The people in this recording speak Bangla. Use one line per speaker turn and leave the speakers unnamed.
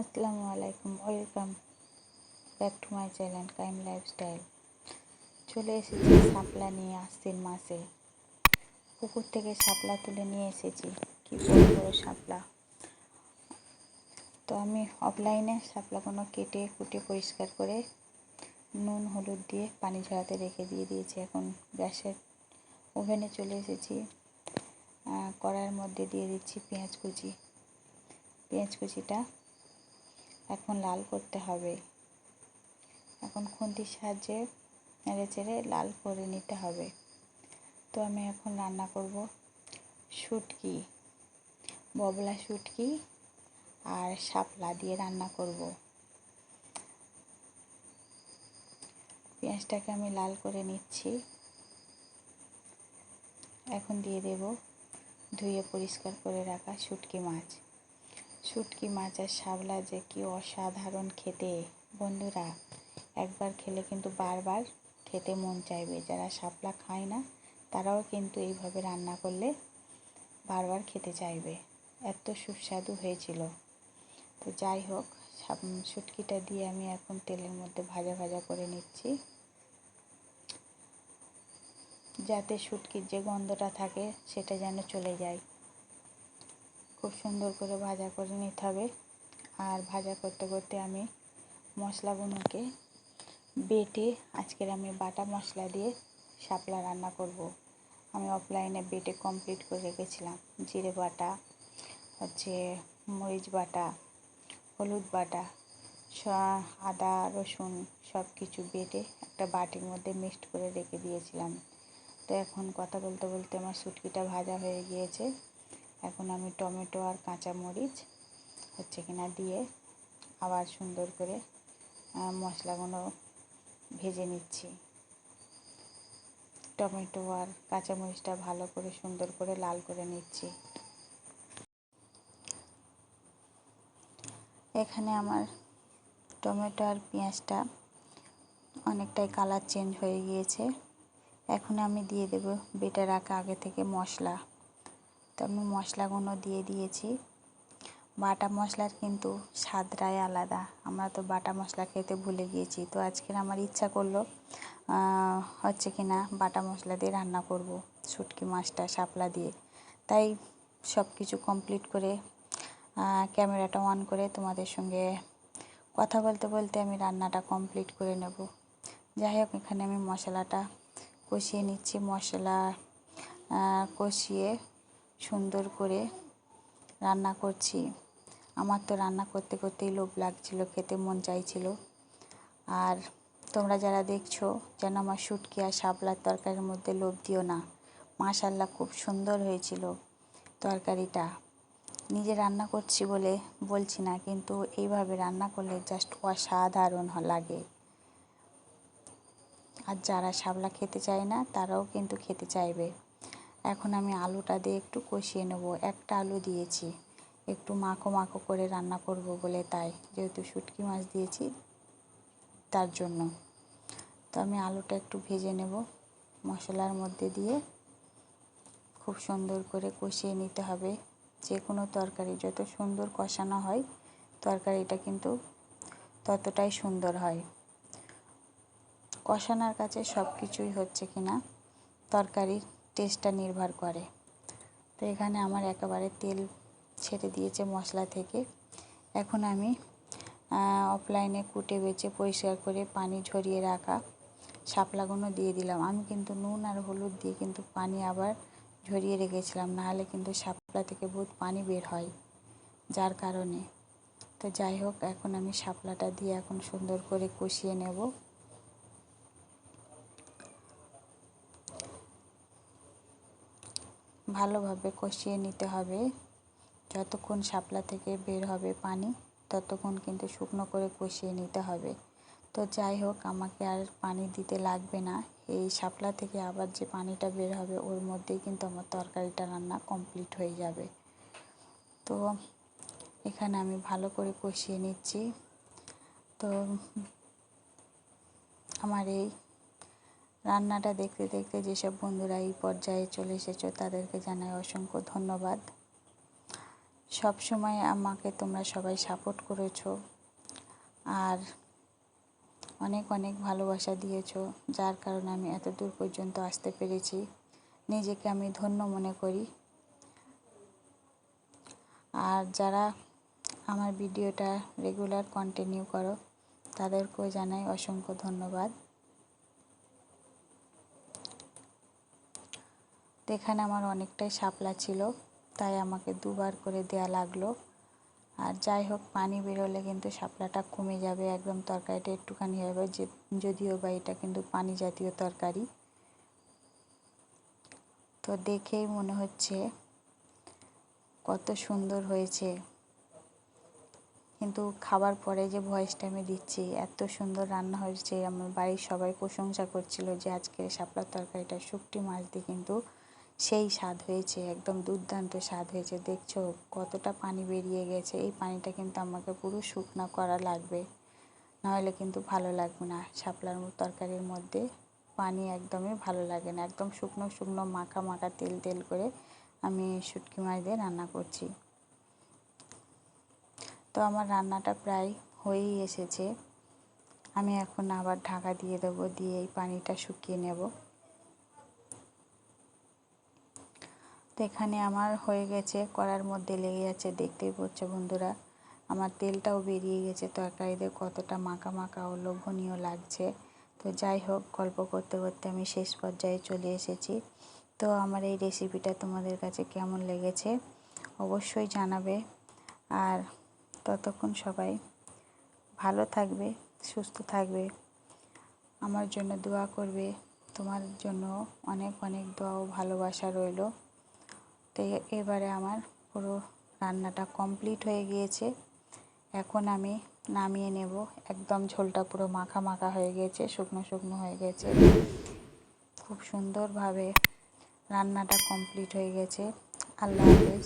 আসসালামু আলাইকুম, welcome back to my channel Kaim lifestyle. চলে এসেছি শাপলা নিয়ে আশ্বিন মাসে। পুকুর থেকে শাপলা তুলে নিয়ে এসেছি। কি বড় শাপলা? তো আমি অফলাইনে শাপলাগুলো কেটে, কুটে, পরিষ্কার করে নুন, হলুদ দিয়ে পানি ঝরাতে রেখে দিয়ে দিয়েছি। এখন গ্যাসের ওভেনে চলে এসেছি। কড়াইয়ের মধ্যে দিয়ে দিচ্ছি পেঁয়াজ কুচি। পেঁয়াজ কুচিটা এখন লাল করতে হবে। এখন খুন্তির সাহায্যে নেড়ে চেড়ে লাল করে নিতে হবে। তো আমি এখন রান্না করব শুটকি, ববলা শুটকি আর শাপলা দিয়ে রান্না করব। পেঁয়াজটাকে আমি লাল করে নিচ্ছি। এখন দিয়ে দেব ধুয়ে পরিষ্কার করে রাখা শুটকি মাছ। শুটকি মাছ আর শাবলা যে কি অসাধারণ খেতে। বন্ধুরা, একবার খেলে কিন্তু বারবার খেতে মন চাইবে। যারা শাপলা খায় না, তারাও কিন্তু এইভাবে রান্না করলে বারবার খেতে চাইবে। এত সুস্বাদু হয়েছিল। তো যাই হোক শুটকিটা দিয়ে আমি এখন তেলের মধ্যে ভাজা ভাজা করে নিচ্ছি। যাতে শুটকির যে গন্ধটা থাকে, সেটা যেন চলে যায়। খুব সুন্দর করে ভাজা করে নিতে হবে। আর ভাজা করতে করতে আমি মশলাগুলোকে বেটে আজকের আমি বাটা মশলা দিয়ে শাপলা রান্না করব। আমি অফলাইনে বেটে কমপ্লিট করে রেখেছিলাম। জিরে বাটা, হচ্ছে মরিচ বাটা, হলুদ বাটা আদা, রসুন সব কিছু বেটে একটা বাটির মধ্যে মিক্সড করে রেখে দিয়েছিলাম। তো এখন কথা বলতে বলতে আমার শুটকিটা ভাজা হয়ে গিয়েছে। এখন আমি টমেটো আর কাঁচা মরিচ হচ্ছে কিনা দিয়ে আবার সুন্দর করে মশলাগুলো ভেজে নিচ্ছি। টমেটো আর কাঁচামরিচটা ভালো করে সুন্দর করে লাল করে নিচ্ছি। এখানে আমার টমেটো আর পেঁয়াজটা অনেকটাই কালার চেঞ্জ হয়ে গিয়েছে। এখন আমি দিয়ে দেব বেটে রাখা আগে থেকে মশলা। তো আমি মশলাগুলো দিয়ে দিয়েছি। বাটা মশলার কিন্তু স্বাদটাই আলাদা। আমরা তো বাটা মশলা খেতে ভুলে গিয়েছি। তো আজকের আমার ইচ্ছা করল হচ্ছে কি না, বাটা মশলা দিয়ে রান্না করব, শুটকি মাছটা শাপলা দিয়ে। তাই সব কিছু কমপ্লিট করে ক্যামেরাটা অন করে তোমাদের সঙ্গে কথা বলতে বলতে আমি রান্নাটা কমপ্লিট করে নেব। যাই হোক, এখানে আমি মশলাটা কষিয়ে নিচ্ছি। মশলা কষিয়ে সুন্দর করে রান্না করছি। আমার তো রান্না করতে করতেই লোভ লাগছিল, খেতে মন চাইছিল। আর তোমরা যারা দেখছ, যেন আমার শুটকি আর শাপলার তরকারির মধ্যে লোভ দিও না। মাশাল্লাহ খুব সুন্দর হয়েছিল তরকারিটা। নিজে রান্না করছি বলে বলছি না, কিন্তু এইভাবে রান্না করলে জাস্ট অসাধারণ লাগে। আর যারা শাপলা খেতে চায় না, তারাও কিন্তু খেতে চাইবে। এখন আমি আলুটা দিয়ে একটু কষিয়ে নেব। একটা আলু দিয়েছি। একটু মাখো মাখো করে রান্না করব বলে তাই। যেহেতু শুটকি মাছ দিয়েছি তার জন্য। তো আমি আলুটা একটু ভেজে নেব মশলার মধ্যে দিয়ে। খুব সুন্দর করে কষিয়ে নিতে হবে। যে কোনো তরকারি যত সুন্দর কষানো হয়, তরকারিটা কিন্তু ততটাই সুন্দর হয়। কষানোর কাছে সব কিছুই হচ্ছে কি না তরকারির টেস্টটা নির্ভর করে। তো এখানে আমার একেবারে তেল ছেড়ে দিয়েছে মশলা থেকে। এখন আমি অফলাইনে কুটে বেছে পরিষ্কার করে পানি ঝরিয়ে রাখা শাপলাগুলো দিয়ে দিলাম। আমি কিন্তু নুন আর হলুদ দিয়ে কিন্তু পানি আবার ঝরিয়ে রেখেছিলাম, নাহলে কিন্তু শাপলা থেকে বহুত পানি বের হয় যার কারণে। তো যাই হোক, এখন আমি শাপলাটা দিয়ে এখন সুন্দর করে কষিয়ে নেব। ভালোভাবে কষিয়ে নিতে হবে। যতক্ষণ শাপলা থেকে বের হবে পানি, ততক্ষণ কিন্তু শুকনো করে কষিয়ে নিতে হবে। তো যাই হোক, আমাকে আর পানি দিতে লাগবে না। এই শাপলা থেকে আবার যে পানিটা বের হবে, ওর মধ্যেই কিন্তু আমার তরকারিটা রান্না কমপ্লিট হয়ে যাবে। তো এখানে আমি ভালো করে কষিয়ে নিচ্ছি। তো আমার এই রান্নাটা দেখতে দেখতে যেসব বন্ধুরা এই পর্যায়ে চলে এসেছ, তাদেরকে জানাই অসংখ্য ধন্যবাদ। সব সময় আমাকে তোমরা সবাই সাপোর্ট করেছ আর অনেক অনেক ভালোবাসা দিয়েছ, যার কারণে আমি এত দূর পর্যন্ত আসতে পেরেছি। নিজেকে আমি ধন্য মনে করি। আর যারা আমার ভিডিওটা রেগুলার কন্টিনিউ করো, তাদেরকেও জানাই অসংখ্য ধন্যবাদ। এখানে আমার অনেকটাই শাপলা ছিল, তাই আমাকে দুবার করে দেয়া লাগল। আর যাই হোক, পানি বেরোলে কিন্তু শাপলাটা কমে যাবে, একদম তরকারিটা একটুখানি হবে, যে যদিও বা এটা কিন্তু পানি জাতীয় তরকারি। তো দেখেই মনে হচ্ছে কত সুন্দর হয়েছে। কিন্তু খাবার পরে যে ভয়েসটা আমি দিচ্ছি, এত সুন্দর রান্না হয়েছে, আমার বাড়ির সবাই প্রশংসা করছিল যে আজকে শাপলার তরকারিটা শুকটি মাছ দিয়ে কিন্তু সেই স্বাদ হয়েছে, একদম দুর্দান্ত স্বাদ হয়েছে। দেখছ কতটা পানি বেরিয়ে গেছে, এই পানিটা কিন্তু আমাকে পুরো শুকনো করা লাগবে। নাহলে কিন্তু ভালো লাগবে না। শাপলার তরকারির মধ্যে পানি একদমই ভালো লাগে না। একদম শুকনো শুকনো মাখা মাখা তেল তেল করে আমি শুটকি মাছ দিয়ে রান্না করছি। তো আমার রান্নাটা প্রায় হয়েই এসেছে। আমি এখন আবার ঢাকা দিয়ে দেবো, দিয়ে এই পানিটা শুকিয়ে নেব। তো এখানে আমার হয়ে গেছে, কড়ার মধ্যে লেগে যাচ্ছে, দেখতেই পাচ্ছ বন্ধুরা। আমার তেলটাও বেরিয়ে গেছে, তরকারিতে কতটা মাখা মাখা ও লোভনীয় লাগছে। তো যাই হোক, গল্প করতে করতে আমি শেষ পর্যায়ে চলে এসেছি। তো আমার এই রেসিপিটা তোমাদের কাছে কেমন লেগেছে অবশ্যই জানাবে। আর ততক্ষণ সবাই ভালো থাকবে, সুস্থ থাকবে, আমার জন্য দোয়া করবে। তোমার জন্য অনেক অনেক দোয়া ও ভালোবাসা রইল। তো এবারে আমার পুরো রান্নাটা কমপ্লিট হয়ে গিয়েছে। এখন আমি নামিয়ে নেব। একদম ঝোলটা পুরো মাখা মাখা হয়ে গেছে শুকনো শুকনো হয়ে গেছে খুব সুন্দরভাবে রান্নাটা কমপ্লিট হয়ে গেছে আল্লাহ হাফেজ।